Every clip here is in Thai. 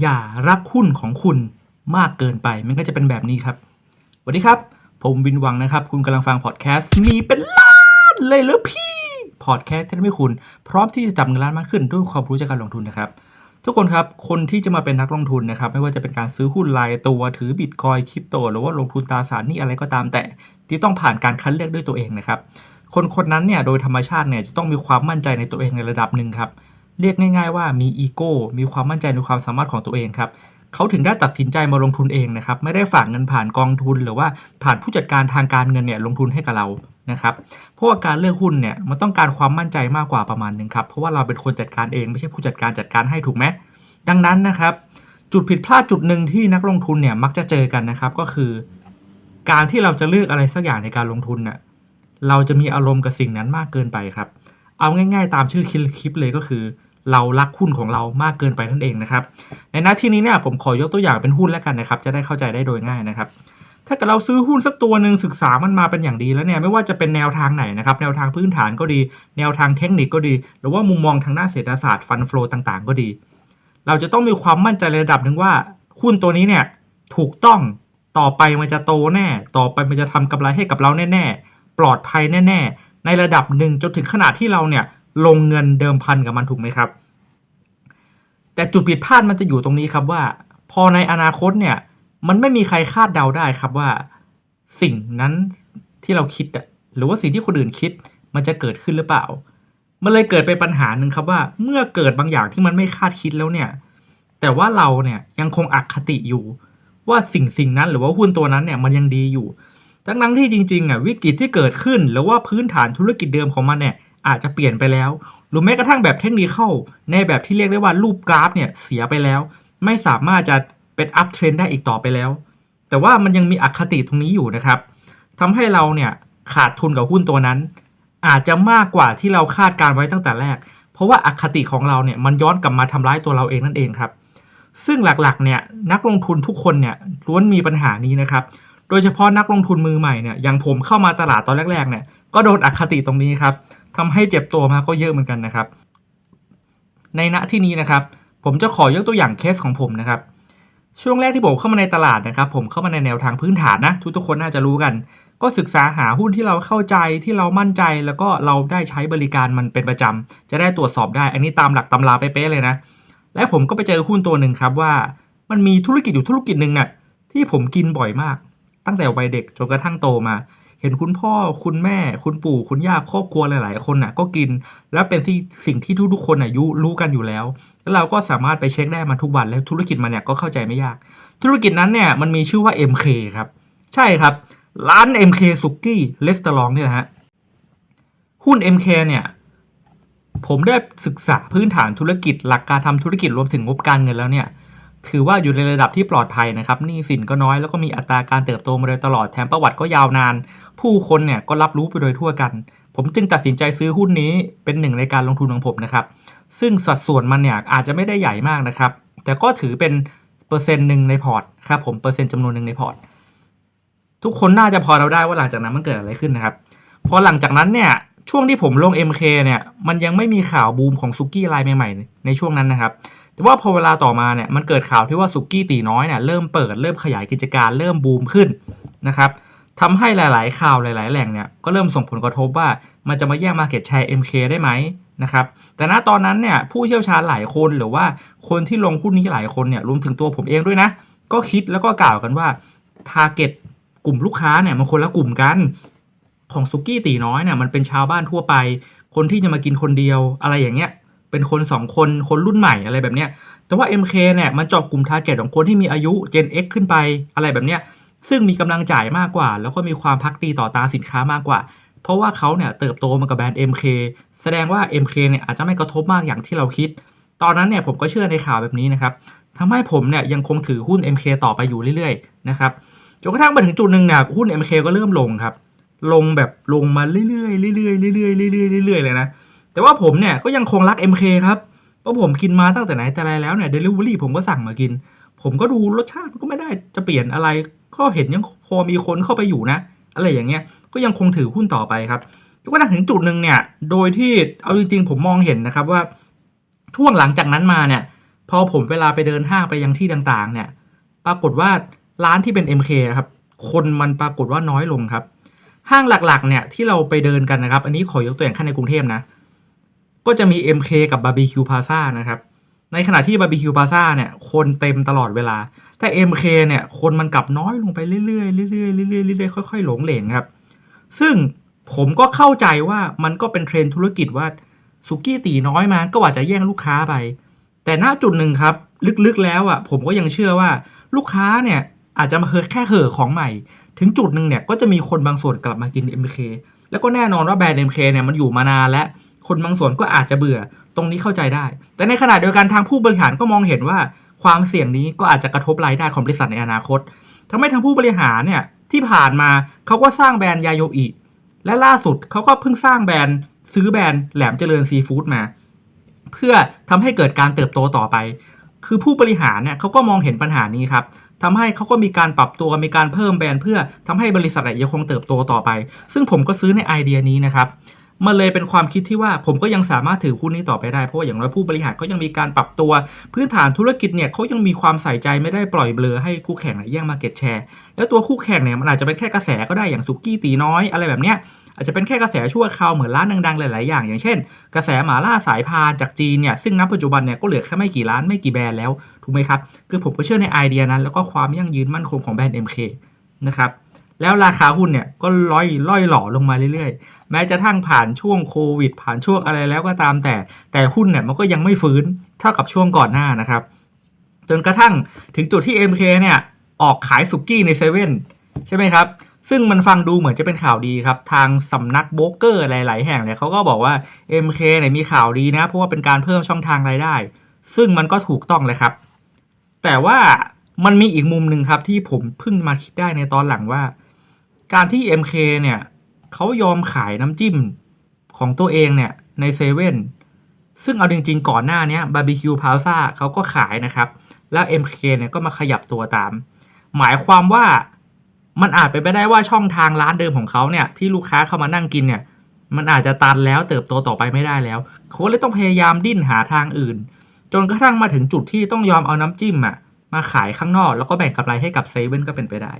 อย่ารักหุ้นของคุณมากเกินไป มันก็จะเป็นแบบนี้ครับสวัสดีครับ ผมวินวังนะครับ คุณกำลังฟังพอดแคสต์มีเป็นล้านเลยหรือพี่พอดแคสต์ที่ทำให้คุณ พร้อมที่จะจับเงินล้านมากขึ้นด้วยความรู้จากการลงทุนนะครับ ทุกคนครับ คนที่จะมาเป็นนักลงทุนนะครับ ไม่ว่าจะเป็นการซื้อหุ้นรายตัวถือบิตคอยคริปโต หรือว่าลงทุนตราสารนี้อะไรก็ตามแต่ ที่ต้องผ่านการคัดเลือกด้วยตัวเองนะครับคนคนนั้นเนี่ยโดยธรรมชาติเนี่ยจะต้องมีความมั่นใจในตัวเองในระดับหนึ่งครับ เรียกง่าย ๆ ว่ามีอีโก้มีความมั่นใจในความสามารถของตัวเองครับเขาถึงได้ตัดสินใจมาลงทุนเองนะครับ ไม่ได้ฝากเงินผ่านกองทุน หรือว่าผ่านผู้จัดการทางการเงินเนี่ยลงทุนให้กับเรานะครับเพราะว่าการเลือกหุ้นเนี่ยมันต้องการความมั่นใจมากกว่าประมาณหนึ่งครับเพราะว่าเราเป็นคนจัดการเองไม่ใช่ผู้จัดการจัดการให้ถูกไหมดังนั้นนะครับ จุดผิดพลาดจุดหนึ่งที่นักลงทุนเนี่ยมักจะเจอกันนะครับก็คือ การที่เราจะเลือกอะไรสักอย่างในการลงทุนน่ะเราจะมีอารมณ์กับสิ่งนั้นมากเกินไปครับ เอาง่าย ๆ ตามชื่อคลิปเลยก็คือ เรารักหุ้นของเรามากเกินไปนั่นเองนะครับ ในหน้าที่นี้เนี่ยผมขอยกตัวอย่างเป็นหุ้นแล้วกันนะครับ จะได้เข้าใจได้โดยง่ายนะครับถ้าเกิดเราซื้อหุ้นสักตัวหนึ่งศึกษามันมาเป็นอย่างดีแล้วเนี่ยไม่ว่าจะเป็นแนวทางไหนนะครับแนวทางพื้นฐานก็ดี แนวทางเทคนิคก็ดี หรือว่ามุมมองทางด้านเศรษฐศาสตร์ฟันฟลอต่างๆ ก็ดี เราจะต้องมีความมั่นใจในระดับหนึ่งว่าหุ้นตัวนี้เนี่ยถูกต้องต่อไปมันจะโตแน่ ต่อไปมันจะทำกำไรให้กับเราแน่ๆปลอดภัยแน่ ๆ ในระดับหนึ่งจนถึงขนาดที่เราเนี่ย ลงเงินเดิมพันกับมันถูกไหมครับ แต่จุดผิดพลาดมันจะอยู่ตรงนี้ครับว่า พอในอนาคตเนี่ยมันไม่มีใครคาดเดาได้ครับว่า สิ่งนั้นที่เราคิดอะหรือว่าสิ่งที่คนอื่นคิดมันจะเกิดขึ้นหรือเปล่า มันเลยเกิดเป็นปัญหาหนึ่งครับว่า เมื่อเกิดบางอย่างที่มันไม่คาดคิดแล้วเนี่ย แต่ว่าเราเนี่ยยังคงอคติอยู่ ว่าสิ่งสิ่งนั้นหรือว่าหุ้นตัวนั้นเนี่ยมันยังดีอยู่ทั้งนั้นที่จริงๆอะวิกฤตที่เกิดขึ้น หรือว่าพื้นฐานธุรกิจเดิมของมันเนี่ย อาจจะเปลี่ยนไปแล้ว หรือแม้กระทั่งแบบเทคนิคเข้าในแบบที่เรียกได้ว่ารูปกราฟเนี่ยเสียไปแล้ว ไม่สามารถจะเป็นอัพเทรนได้อีกต่อไปแล้ว แต่ว่ามันยังมีอคติตรงนี้อยู่นะครับทำให้เราเนี่ยขาดทุนกับหุ้นตัวนั้น อาจจะมากกว่าที่เราคาดการไว้ตั้งแต่แรก เพราะว่าอคติของเราเนี่ยมันย้อนกลับมาทำร้ายตัวเราเองนั่นเองครับ ซึ่งหลักๆเนี่ยนักลงทุนทุกคนเนี่ยล้วนมีปัญหานี้นะครับโดยเฉพาะนักลงทุนมือใหม่เนี่ยอย่างผมเข้ามาตลาดตอนแรกๆเนี่ยก็โดนอคติตรงนี้ครับ ทำให้เจ็บตัวมาก็เยอะเหมือนกันนะครับ ในณที่นี้นะครับ ผมจะขอยกตัวอย่างเคสของผมนะครับ ช่วงแรกที่ผมเข้ามาในตลาดนะครับ ผมเข้ามาในแนวทางพื้นฐานนะทุกๆคนน่าจะรู้กัน ก็ศึกษาหาหุ้นที่เราเข้าใจที่เรามั่นใจแล้วก็เราได้ใช้บริการมันเป็นประจำจะได้ตรวจสอบได้ อันนี้ตามหลักตำราเป๊ะเลยนะ และผมก็ไปเจอหุ้นตัวหนึ่งครับว่า มันมีธุรกิจอยู่ธุรกิจหนึ่งน่ะที่ผมกินบ่อยมาก ตั้งแต่วัยเด็กจนกระทั่งโตมา เห็นคุณพ่อคุณแม่คุณปู่คุณย่าครอบครัวหลาย ๆ คนน่ะก็กิน และเป็นที่สิ่งที่ทุกๆคนน่ะยุรู้กันอยู่แล้ว แล้วเราก็สามารถไปเช็คได้มาทุกวันแล้วธุรกิจมันเนี่ยก็เข้าใจไม่ยาก ธุรกิจนั้นเนี่ยมันมีชื่อว่า MK ครับ ใช่ครับ ร้าน MK สุกี้เลสเตอรองเนี่ยนะฮะหุ้น MK เนี่ยผมได้ศึกษาพื้นฐานธุรกิจหลักการทำธุรกิจรวมถึงงบการเงินแล้วเนี่ย ถือว่าอยู่ในระดับที่ปลอดภัยนะครับหนี้สินก็น้อยแล้วก็มีอัตราการเติบโตมาโดยตลอดแถมประวัติก็ยาวนาน ผู้คนเนี่ยก็รับรู้ไปโดยทั่วกัน ผมจึงตัดสินใจซื้อหุ้นนี้เป็นหนึ่งในการลงทุนของผมนะครับ ซึ่งสัดส่วนมันเนี่ยอาจจะไม่ได้ใหญ่มากนะครับ แต่ก็ถือเป็นเปอร์เซ็นต์หนึ่งในพอร์ตครับผมเปอร์เซ็นต์จำนวนหนึ่งในพอร์ตทุกคนน่าจะพอเราได้ว่าหลังจากนั้นมันเกิดอะไรขึ้นนะครับพอหลังจากนั้นเนี่ยช่วงที่ผมลง MK เนี่ยมันยังไม่มีข่าวบูมของซุกี้รายใหม่ๆในช่วงนั้นนะครับ แต่ว่าพอเวลาต่อมาเนี่ยมันเกิดข่าวที่ว่าซุกี้ตีน้อยเนี่ยเริ่มเปิดเริ่มขยายกิจการเริ่มบูมขึ้นนะครับทำให้หลาย ๆ ข่าวหลาย ๆ แหล่งเนี่ยก็เริ่มส่งผลกระทบว่ามันจะมาแย่งมาเก็ตแชร์ MK ได้ไหมนะครับแต่ณตอนนั้นเนี่ยผู้เชี่ยวชาญหลายคนหรือว่าคนที่ลงหุ้นนี้หลายคนเนี่ยรวมถึงตัวผมเองด้วยนะ ก็คิดแล้วก็กล่าวกันว่าทาร์เก็ตกลุ่มลูกค้าเนี่ยมันคนละกลุ่มกันของซุกี้ตีน้อยเนี่ยมันเป็นชาวบ้านทั่วไป คนที่จะมากินคนเดียวอะไรอย่างเงี้ย เป็นคนสองคนคนรุ่นใหม่อะไรแบบเนี้ยแต่ว่า MK เนี่ยมันเจาะกลุ่มทาร์เก็ตของคนที่มีอายุ Gen X ขึ้นไปอะไรแบบเนี้ยซึ่งมีกำลังจ่ายมากกว่า แล้วก็มีความพักดีต่อตาสินค้ามากกว่า เพราะว่าเขาเนี่ยเติบโตมากับแบรนด์ MK แสดงว่า MK เนี่ยอาจจะไม่กระทบมากอย่างที่เราคิด ตอนนั้นเนี่ยผมก็เชื่อในข่าวแบบนี้นะครับทำให้ผมเนี่ยยังคงถือหุ้น MK ต่อไปอยู่เรื่อยๆนะครับจนกระทั่งมาถึงจุดหนึ่งเนี่ยหุ้น MK ก็เริ่มลงครับ ลงแบบลงมาเรื่อยๆเรื่อยๆเรื่อยๆเรื่อยๆเรื่อยๆเลยนะ แต่ว่าผมเนี่ยก็ยังคงรัก MK ครับเพราะผมกินมาตั้งแต่ไหนแต่ไรแล้วเนี่ยเดลิเวอรี่ผมก็สั่งมากิน ผมก็ดูรสชาติก็ไม่ได้จะเปลี่ยนอะไร ก็เห็นยังพอมีคนเข้าไปอยู่นะ อะไรอย่างเงี้ยก็ยังคงถือหุ้นต่อไปครับจนกระทั่งถึงจุดหนึ่งเนี่ย โดยที่เอาจริงๆผมมองเห็นนะครับว่าช่วงหลังจากนั้นมาเนี่ย พอผมเวลาไปเดินห้างไปยังที่ต่างๆ เนี่ย ปรากฏว่าร้านที่เป็น MK ครับคนมันปรากฏว่าน้อยลงครับ ห้างหลักๆ เนี่ยที่เราไปเดินกันนะครับ อันนี้ขอยกตัวอย่างแค่ในกรุงเทพนะ ก็จะมี MK กับ Barbecue Plaza นะครับ ในขณะที่ Barbecue Plaza เนี่ย คนเต็มตลอดเวลา แต่ MK เนี่ย คนมันกลับน้อยลงไปเรื่อยๆเรื่อยๆเรื่อยๆเรื่อยๆค่อยๆหลงเหลงครับ ซึ่งผมก็เข้าใจว่ามันก็เป็นเทรนธุรกิจว่าสุกี้ตีน้อยมาก็ว่าจะแย่งลูกค้าไป แต่ณจุดหนึ่งครับ ลึกๆแล้วอะ ผมก็ยังเชื่อว่าลูกค้าเนี่ย อาจจะมาเฮอแค่เห่อของใหม่ ถึงจุดหนึ่งเนี่ยก็จะมีคนบางส่วนกลับมากิน MK แล้วก็แน่นอนว่าแบรนด์ MK เนี่ยมันอยู่มานานและ คนบางส่วนก็อาจจะเบื่อตรงนี้เข้าใจได้ แต่ในขณะเดียวกันทางผู้บริหารก็มองเห็นว่า ความเสี่ยงนี้ก็อาจจะกระทบรายได้ของบริษัทในอนาคตทำให้ทางผู้บริหารเนี่ยที่ผ่านมาเขาก็สร้างแบรนด์ยาโยอิและล่าสุดเขาก็เพิ่งสร้างแบรนด์ซื้อแบรนด์แหลมเจริญซีฟู้ดมา เพื่อทำให้เกิดการเติบโตต่อไป คือผู้บริหารเนี่ยเขาก็มองเห็นปัญหานี้ครับทำให้เขาก็มีการปรับตัวมีการเพิ่มแบรนด์เพื่อทำให้บริษัทยังคงเติบโตต่อไป ซึ่งผมก็ซื้อในไอเดียนี้นะครับ มันเลยเป็นความคิดที่ว่าผมก็ยังสามารถถือหุ้นนี้ต่อไปได้ เพราะว่าอย่างน้อยผู้บริหารเขายังมีการปรับตัว พื้นฐานธุรกิจเนี่ยเขายังมีความใส่ใจไม่ได้ปล่อยเบลอให้คู่แข่งแย่งมาเก็ตแชร์แล้วตัวคู่แข่งเนี่ยมันอาจจะเป็นแค่กระแสก็ได้อย่างสุกี้ตีน้อยอะไรแบบเนี้ยอาจจะเป็นแค่กระแสชั่วคราวเหมือนร้านดังๆ หลาย ๆ อย่าง อย่างเช่น กระแสหมาล่าสายพานจากจีนเนี่ยซึ่งณปัจจุบันเนี่ยก็เหลือแค่ไม่กี่ร้านไม่กี่แบรนด์แล้ว ถูกไหมครับ คือผมก็เชื่อในไอเดียนั้น แล้วก็ความยั่งยืนมั่นคงของแบรนด์ MK นะครับ แล้วราคาหุ้นเนี่ยก็ล่อยล่อยหล่อลงมาเรื่อยๆ แม้จะทั้งผ่านช่วงโควิด ผ่านช่วงอะไรแล้วก็ตามแต่ แต่หุ้นเนี่ยมันก็ยังไม่ฟื้นเท่ากับช่วงก่อนหน้านะครับ จนกระทั่งถึงจุดที่ MK เนี่ยออกขายสุกี้ในเซเว่นใช่ไหมครับ ซึ่งมันฟังดูเหมือนจะเป็นข่าวดีครับ ทางสำนักโบรกเกอร์หลาย ๆ แห่งเนี่ยเขาก็บอกว่า MK เนี่ยมีข่าวดีนะ เพราะว่าเป็นการเพิ่มช่องทางรายได้ ซึ่งมันก็ถูกต้องเลยครับ แต่ว่ามันมีอีกมุมหนึ่งครับที่ผมเพิ่งมาคิดได้ในตอนหลังว่า การที่ MK เนี่ยเขายอมขายน้ำจิ้มของตัวเองเนี่ยในเซเว่นซึ่งเอาจริงๆ ก่อนหน้านี้บาร์บีคิวพาวซ่าเขาก็ขายนะครับ แล้ว MK เนี่ยก็มาขยับตัวตาม หมายความว่ามันอาจเป็นไปได้ว่าช่องทางร้านเดิมของเขาเนี่ยที่ลูกค้าเข้ามานั่งกินเนี่ย มันอาจจะตันแล้วเติบโตต่อไปไม่ได้แล้วเขาเลยต้องพยายามดิ้นหาทางอื่น จนกระทั่งมาถึงจุดที่ต้องยอมเอาน้ำจิ้มอะมาขายข้างนอก แล้วก็แบ่งกำไรให้กับเซเว่นก็เป็นไปได้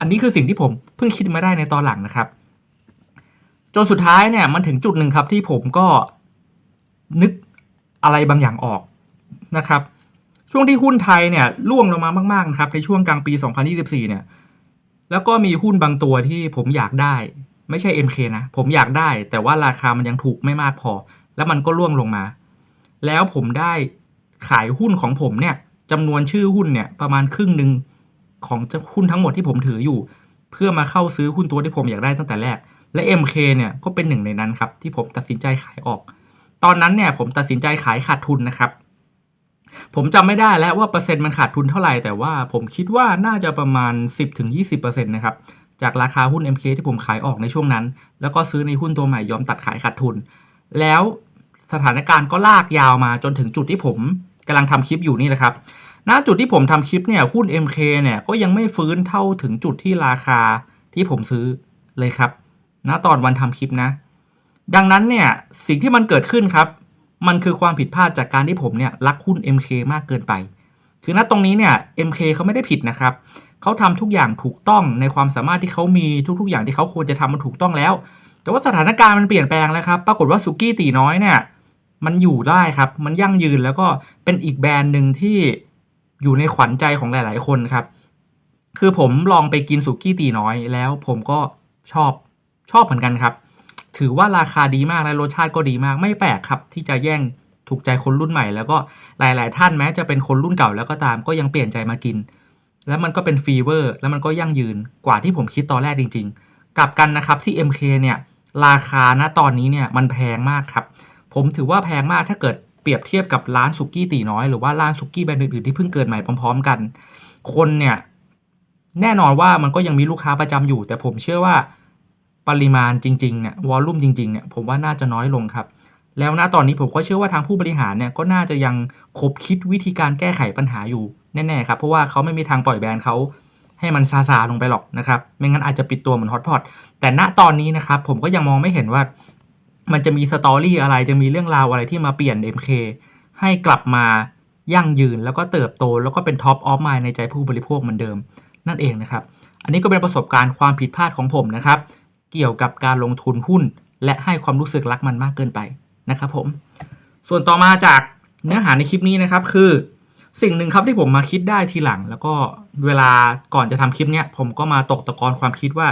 อันนี้คือสิ่งที่ผมเพิ่งคิดมาได้ในตอนหลังนะครับ จนสุดท้ายเนี่ยมันถึงจุดหนึ่งครับที่ผมก็นึกอะไรบางอย่างออกนะครับ ช่วงที่หุ้นไทยเนี่ยร่วงลงมามากๆนะครับในช่วงกลางปี 2024 เนี่ย แล้วก็มีหุ้นบางตัวที่ผมอยากได้ ไม่ใช่ MK นะ ผมอยากได้ แต่ว่าราคามันยังถูกไม่มากพอ แล้วมันก็ร่วงลงมา แล้วผมได้ขายหุ้นของผมเนี่ยจำนวนชื่อหุ้นเนี่ยประมาณครึ่งหนึ่ง ของหุ้นทั้งหมดที่ผมถืออยู่ เพื่อมาเข้าซื้อหุ้นตัวที่ผมอยากได้ตั้งแต่แรก และ MK เนี่ยก็เป็นหนึ่งในนั้นครับที่ผมตัดสินใจขายออก ตอนนั้นเนี่ยผมตัดสินใจขายขาดทุนนะครับ ผมจำไม่ได้แล้วว่าเปอร์เซ็นต์มันขาดทุนเท่าไหร่แต่ว่าผมคิดว่าน่าจะประมาณ 10-20%นะครับจากราคาหุ้น MK ที่ผมขายออกในช่วงนั้น แล้วก็ซื้อในหุ้นตัวใหม่ยอมตัดขายขาดทุน แล้วสถานการณ์ก็ลากยาวมาจนถึงจุดที่ผมกำลังทำคลิปอยู่นี่แหละครับ ณจุดที่ผมทำคลิปเนี่ยหุ้น MK เนี่ยก็ยังไม่ฟื้นเท่าถึงจุดที่ราคาที่ผมซื้อเลยครับณตอนวันทำคลิปนะ ดังนั้นเนี่ยสิ่งที่มันเกิดขึ้นครับ มันคือความผิดพลาดจากการที่ผมเนี่ยรักหุ้น MK มากเกินไป คือณตรงนี้เนี่ย MK เขาไม่ได้ผิดนะครับเขาทำทุกอย่างถูกต้องในความสามารถที่เขามีทุกๆ อย่างที่เขาควรจะทำมันถูกต้องแล้ว แต่ว่าสถานการณ์มันเปลี่ยนแปลงแล้วครับ ปรากฏว่าสุกี้ตีน้อยเนี่ยมันอยู่ได้ครับ มันยั่งยืนแล้วก็เป็นอีกแบรนด์หนึ่งที่ อยู่ในขวัญใจของหลาย ๆ คนครับ คือผมลองไปกินสุกี้ตีน้อยแล้วผมก็ชอบชอบเหมือนกันครับ ถือว่าราคาดีมากและรสชาติก็ดีมากไม่แปลกครับ ที่จะแย่งถูกใจคนรุ่นใหม่ แล้วก็หลาย ๆ ท่านแม้จะเป็นคนรุ่นเก่าแล้วก็ตามก็ยังเปลี่ยนใจมากิน แล้วมันก็เป็นฟีเวอร์แล้วมันก็ยั่งยืนกว่าที่ผมคิดตอนแรกจริง ๆ กลับกันนะครับที่ MK เนี่ยราคาณตอนนี้เนี่ยมันแพงมากครับ ผมถือว่าแพงมากถ้าเกิด เปรียบเทียบกับร้านสุกี้ตีน้อยหรือว่าร้านสุกี้แบรนด์อื่นๆที่เพิ่งเกิดใหม่พร้อม ๆ กัน คนเนี่ยแน่นอนว่ามันก็ยังมีลูกค้าประจำอยู่ แต่ผมเชื่อว่าปริมาณจริงๆเนี่ยวอลลุ่มจริงๆเนี่ยผมว่าน่าจะน้อยลงครับ แล้วณตอนนี้ผมก็เชื่อว่าทางผู้บริหารเนี่ยก็น่าจะยังคบคิดวิธีการแก้ไขปัญหาอยู่แน่ๆครับเพราะว่าเขาไม่มีทางปล่อยแบรนด์เขาให้มันซาซาลงไปหรอกนะครับ ไม่งั้นอาจจะปิดตัวเหมือนฮอตพอตแต่ณตอนนี้นะครับผมก็ยังมองไม่เห็นว่า มันจะมีสตอรี่อะไรจะมีเรื่องราวอะไรที่มาเปลี่ยน MK ให้กลับมายั่งยืนแล้วก็เติบโต แล้วก็เป็นท็อปออฟมายในใจผู้บริโภคเหมือนเดิม นั่นเองนะครับ อันนี้ก็เป็นประสบการณ์ความผิดพลาดของผมนะครับ เกี่ยวกับการลงทุนหุ้น และให้ความรู้สึกรักมันมากเกินไปนะครับผม ส่วนต่อมาจากเนื้อหาในคลิปนี้นะครับคือ สิ่งหนึ่งครับที่ผมมาคิดได้ทีหลัง แล้วก็เวลาก่อนจะทำคลิปเนี้ยผมก็มาตกตะกอนความคิดว่า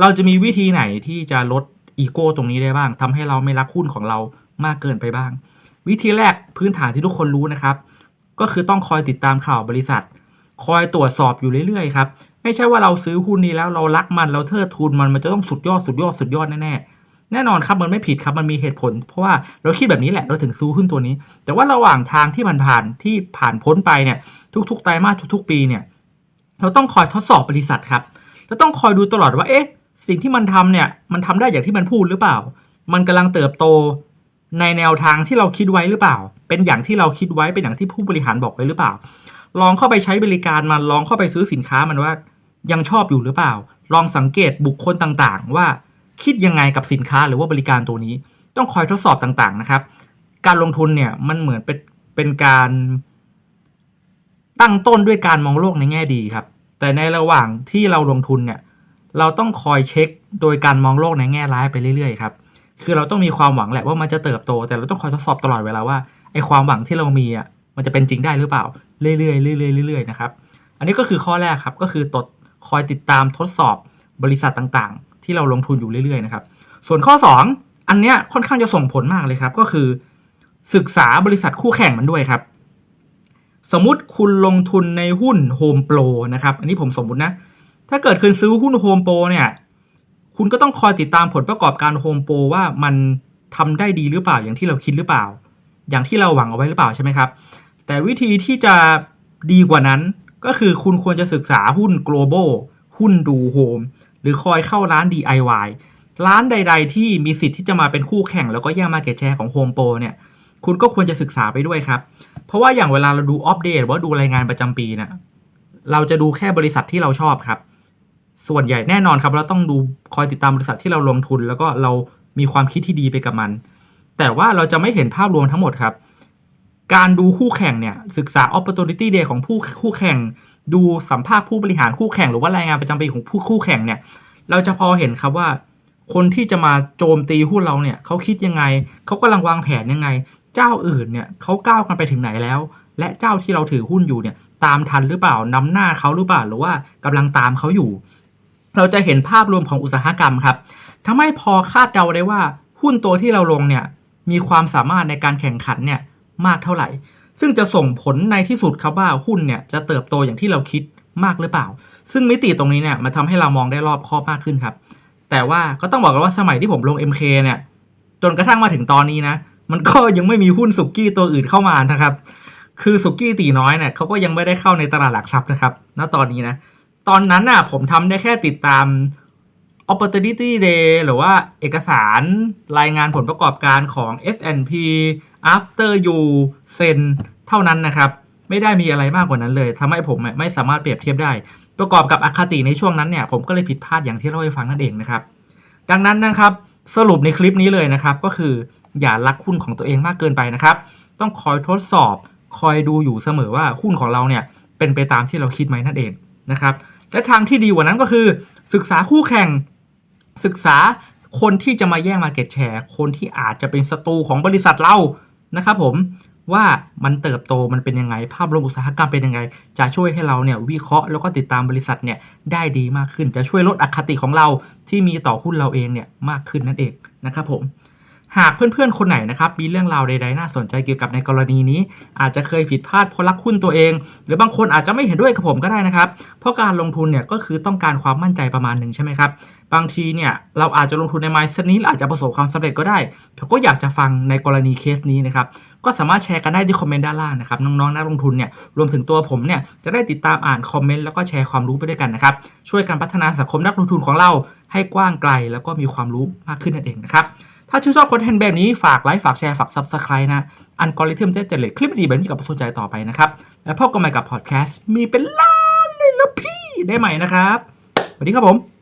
เราจะมีวิธีไหนที่จะลด อีโก้ตรงนี้ได้บ้างทำให้เราไม่รักหุ้นของเรามากเกินไปบ้าง วิธีแรกพื้นฐานที่ทุกคนรู้นะครับ ก็คือต้องคอยติดตามข่าวบริษัท คอยตรวจสอบอยู่เรื่อยๆครับไม่ใช่ว่าเราซื้อหุ้นนี้แล้วเรารักมันเราเทิดทุนมันมันจะต้องสุดยอดสุดยอดสุดยอดแน่ๆแน่นอนครับมันไม่ผิดครับมันมีเหตุผล เพราะว่าเราคิดแบบนี้แหละเราถึงซื้อหุ้นตัวนี้ แต่ว่าระหว่างทางที่มันผ่านที่ผ่านพ้นไปเนี่ยทุกๆไตรมาสทุก ๆ ปีเนี่ยเราต้องคอยทดสอบบริษัทครับแล้วต้องคอยดูตลอดว่าเอ๊ะ สิ่งที่มันทำเนี่ยมันทำได้อย่างที่มันพูดหรือเปล่า มันกำลังเติบโตในแนวทางที่เราคิดไว้หรือเปล่า เป็นอย่างที่เราคิดไว้เป็นอย่างที่ผู้บริหารบอกไว้หรือเปล่า ลองเข้าไปใช้บริการมันลองเข้าไปซื้อสินค้ามันว่า ยังชอบอยู่หรือเปล่า ลองสังเกตบุคคลต่างๆ ว่าคิดยังไงกับสินค้าหรือว่าบริการตัวนี้ ต้องคอยทดสอบต่างๆนะครับ การลงทุนเนี่ยมันเหมือนเป็นเป็นการ ตั้งต้นด้วยการมองโลกในแง่ดีครับ แต่ในระหว่างที่เราลงทุนเนี่ย เราต้องคอยเช็คโดยการมองโลกในแง่ร้ายไปเรื่อยๆครับคือเราต้องมีความหวังแหละว่ามันจะเติบโต แต่เราต้องคอยทดสอบตลอดเวลาว่าไอ้ความหวังที่เรามีอะมันจะเป็นจริงได้หรือเปล่า เรื่อยๆเรื่อยๆเรื่อยๆนะครับอันนี้ก็คือข้อแรกครับก็คือตดคอยติดตามทดสอบบริษัทต่างๆ ที่เราลงทุนอยู่เรื่อยๆนะครับส่วนข้อ 2 อันเนี้ยค่อนข้างจะส่งผลมากเลยครับ ก็คือ ศึกษาบริษัทคู่แข่งมันด้วยครับ สมมุติคุณลงทุนในหุ้น Home Pro นะครับ อันนี้ผมสมมุตินะ ถ้าเกิดคุณซื้อหุ้น Home Pro เนี่ย คุณก็ต้องคอยติดตามผลประกอบการ Home Pro ว่ามันทำได้ดีหรือเปล่าอย่างที่เราคิดหรือเปล่า อย่างที่เราหวังเอาไว้หรือเปล่าใช่ไหมครับ แต่วิธีที่จะดีกว่านั้นก็คือคุณควรจะศึกษาหุ้น global หุ้นดูโฮมหรือคอยเข้าร้าน DIY ร้านใด ๆ ที่มีสิทธิ์ที่จะมาเป็นคู่แข่ง แล้วก็แย่งมาเก็ตแชร์ของ Home Pro เนี่ย คุณก็ควรจะศึกษาไปด้วยครับ เพราะว่าอย่างเวลาเราดูอัปเดตว่าดูรายงานประจำปีน่ะเราจะดูแค่บริษัทที่เราชอบครับ ส่วนใหญ่แน่นอนครับ เราต้องดูคอยติดตามบริษัทที่เราลงทุน แล้วก็เรามีความคิดที่ดีไปกับมัน แต่ว่าเราจะไม่เห็นภาพรวมทั้งหมดครับ การดูคู่แข่งเนี่ยศึกษา opportunity day ของผู้คู่แข่ง ดูสัมภาษณ์ผู้บริหารคู่แข่ง หรือว่ารายงานประจำปีของผู้คู่แข่งเนี่ย เราจะพอเห็นครับว่า คนที่จะมาโจมตีหุ้นเราเนี่ยเขาคิดยังไงเขากำลังวางแผนยังไง เจ้าอื่นเนี่ยเขาก้าวกันไปถึงไหนแล้ว และเจ้าที่เราถือหุ้นอยู่เนี่ยตามทันหรือเปล่านำหน้าเขาหรือเปล่าหรือว่ากำลังตามเขาอยู่ เราจะเห็นภาพรวมของอุตสาหกรรมครับทำให้พอคาดเดาได้ว่าหุ้นตัวที่เราลงเนี่ยมีความสามารถในการแข่งขันเนี่ยมากเท่าไหร่ ซึ่งจะส่งผลในที่สุดครับว่าหุ้นเนี่ยจะเติบโตอย่างที่เราคิดมากหรือเปล่า ซึ่งมิติตรงนี้เนี่ยมันทำให้เรามองได้รอบคอบมากขึ้นครับ แต่ว่าก็ต้องบอกกันว่าสมัยที่ผมลง MK เนี่ยจนกระทั่งมาถึงตอนนี้นะ มันก็ยังไม่มีหุ้นสุกี้ตัวอื่นเข้ามานะครับ คือสุกี้ตีน้อยเนี่ยเขาก็ยังไม่ได้เข้าในตลาดหลักทรัพย์นะครับ ณตอนนี้นะ ตอนนั้นน่ะผมทำได้แค่ติดตาม opportunity day หรือว่าเอกสารรายงานผลประกอบการของ S&P after you เซ็นเท่านั้นนะครับ ไม่ได้มีอะไรมากกว่านั้นเลยทำให้ผมไม่สามารถเปรียบเทียบได้ ประกอบกับอคติในช่วงนั้นเนี่ย ผมก็เลยผิดพลาดอย่างที่เล่าให้ฟังนั่นเองนะครับ ดังนั้นนะครับสรุปในคลิปนี้เลยนะครับ ก็คืออย่ารักหุ้นของตัวเองมากเกินไปนะครับ ต้องคอยทดสอบ คอยดูอยู่เสมอว่าหุ้นของเราเนี่ยเป็นไปตามที่เราคิดไหมนั่นเองนะครับ และทางที่ดีกว่านั้นก็คือ ศึกษาคู่แข่ง ศึกษาคนที่จะมาแย่งมาเก็ตแชร์คนที่อาจจะเป็นศัตรูของบริษัทเรานะครับผมว่ามันเติบโตมันเป็นยังไง ภาพรวมอุตสาหกรรมเป็นยังไง จะช่วยให้เราเนี่ยวิเคราะห์แล้วก็ติดตามบริษัทเนี่ยได้ดีมากขึ้น จะช่วยลดอคติของเราที่มีต่อหุ้นเราเองเนี่ยมากขึ้นนั่นเองนะครับผม หากเพื่อนๆ คนไหนนะครับมีเรื่องราวใดๆน่าสนใจเกี่ยวกับในกรณีนี้ อาจจะเคยผิดพลาดเพราะรักหุ้นตัวเอง หรือบางคนอาจจะไม่เห็นด้วยกับผมก็ได้นะครับ เพราะการลงทุนเนี่ยก็คือต้องการความมั่นใจประมาณหนึ่งใช่ไหมครับบางทีเนี่ยเราอาจจะลงทุนในไมซ์เซนี้อาจจะประสบความสำเร็จก็ได้เขาก็อยากจะฟังในกรณีเคสนี้นะครับก็สามารถแชร์กันได้ที่คอมเมนต์ด้านล่างนะครับน้องๆนักลงทุนเนี่ยรวมถึงตัวผมเนี่ยจะได้ติดตามอ่านคอมเมนต์แล้วก็แชร์ความรู้ไปด้วยกันนะครับช่วยกันพัฒนาสังคมนักลงทุนของเราให้กว้างไกล แล้วก็มีความรู้มากขึ้นนั่นเองนะครับ ถ้าชื่นชอบคอนเทนต์แบบนี้ฝากไลค์ฝากแชร์ฝากซับสไคร b e นะอันกอริทึมจะเจริญคลิปดีแบบนี้กับผู้สนใจต่อไปนะครับ แล้วพบกันใหม่กับพอดแคสต์มีเป็นล้านเลยละพี่ได้ใหม่นะครับสวัสดีครับผม